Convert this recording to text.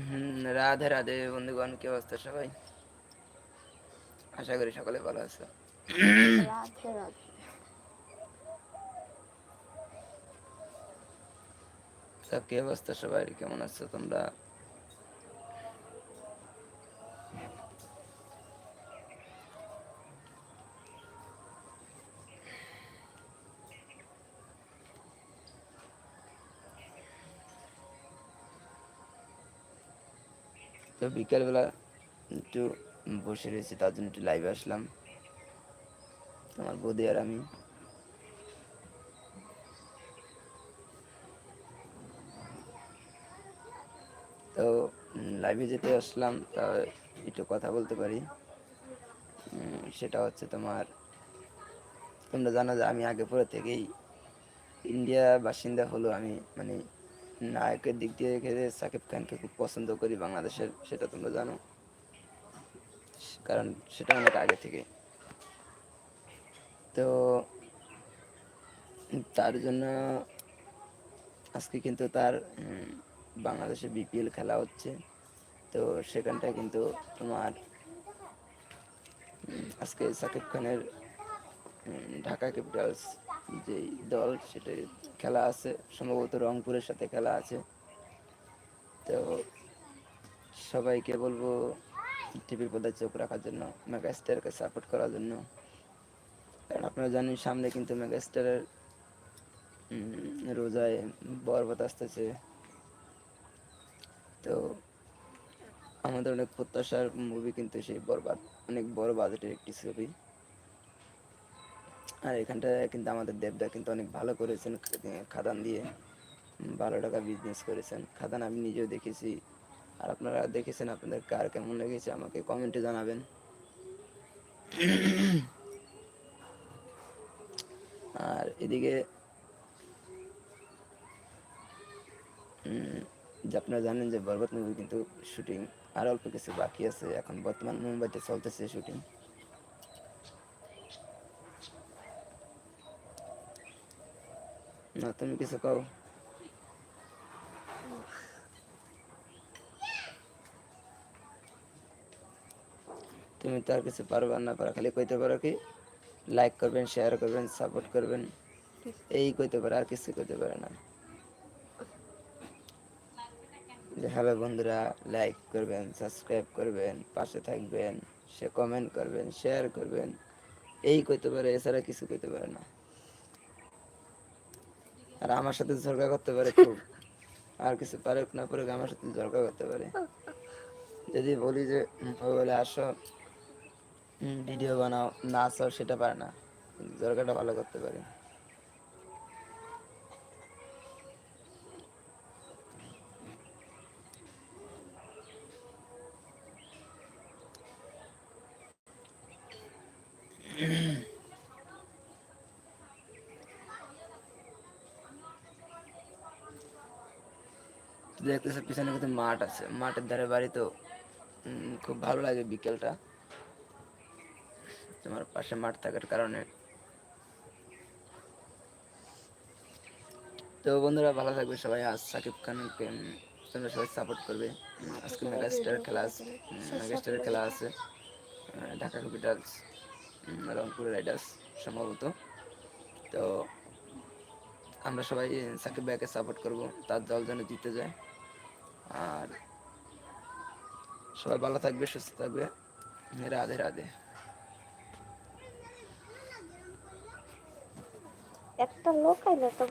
হুম রাধে রাধে বন্ধুগণ কি অবস্থা সবাই? আশা করি সকলে ভালো আছো। রাধে রাধে। তা কি অবস্থা সবাই কেমন আছো তোমরা? তো বিকেলবেলা একটু বসে রয়েছে, তার জন্য একটু লাইভে আসলাম। আমার বৌদি আর আমি। তো লাইভে যেতে আসলাম, তা একটু কথা বলতে পারি। সেটা হচ্ছে তোমার, তোমরা জানো যে আমি আগে পরে থেকেই ইন্ডিয়া বাসিন্দা হলো আমি মানে নায়কের দিক দিয়ে যে সাকিব খানকে খুব পছন্দ করি বাংলাদেশের, সেটা তোমরা জানো। কারণ সেটা অনেক আগে থেকে। তো তার জন্য আজকে কিন্তু তার বাংলাদেশে বিপিএল খেলা হচ্ছে। তো সেখানটায় কিন্তু তোমার আজকে সাকিব খানের ঢাকা ক্যাপিটালস যে দল সেটা খেলা আছে, সম্ভবত রংপুরের সাথে খেলা আছে। তো সবাইকে বলব টিভির পর্দায় চোখ রাখার জন্য, মেগাস্টারকে সাপোর্ট করার জন্য। কারণ আপনারা জানেন, সামনে কিন্তু মেগা স্টারের রোজায় বরবাদ আসতেছে। তো আমাদের অনেক প্রত্যাশার মুভি কিন্তু সেই বরবাদ, অনেক বড় বাজেটের একটি ছবি। আর এখানটায় কিন্তু আমাদের দেবদা কিন্তু অনেক ভালো করেছেন খাদান দিয়ে। ভালো টাকা বিজনেস করেছেন। খাদান আমি নিজেও দেখেছি। আর আপনারা দেখেছেন আপনাদের কার কেমন লেগেছে, আমাকে কমেন্টে জানাবেন। আর এদিকে আপনারা জানেন যে বরবাদ মুভি কিন্তু শুটিং আর অল্প কিছু বাকি আছে। এখন বর্তমান মুম্বাইতে চলতেছে শুটিং না, তুমি কিছু কও তুমি তো আর কিছু পারবে না পারা খালি কইতে পারো কি? লাইক করবেন শেয়ার করবেন সাপোর্ট করবেন। এই কইতে পারে, আর কিছু কইতে পারে না। যে হ্যালো বন্ধুরা লাইক করবেন সাবস্ক্রাইব করবেন, পাশে থাকবেন, সে কমেন্ট করবেন শেয়ার করবেন। এই কইতে পারে, এছাড়া কিছু কইতে পারে না। আর আমার সাথে ঝগড়া করতে পারে খুব। আর কিছু পারুক না পারুক, আমার সাথে ঝগড়া করতে পারে। যদি বলি যে বলে, আসো ভিডিও বানাও না আসো সেটা পারে না। ঝগড়াটা ভালো করতে পারে। দেখতেছে, পিছনে কিন্তু মাঠ আছে। মাঠের ধারে বাড়ি তো খুব ভালো লাগে বিকেলটা। তোমার পাশে মাঠ থাকার কারণে। তো বন্ধুরা, ভালো থাকবে সবাই। আজ সাকিব খানকে তোমরা সবাই সাপোর্ট করবে। আজকে মেগা স্টার খেলা আছে। মেগা স্টারের খেলা আছে। ঢাকা ক্যাপিটালস রংপুর রাইডার্স সম্ভবত। তো আমরা সবাই সাকিব ভাইকে সাপোর্ট করব। তার দল যেন জিতে যায়। আর সবাই ভালো থাকবে সুস্থ থাকবে। রাধে রাধে। একটা লোক আইলো তো।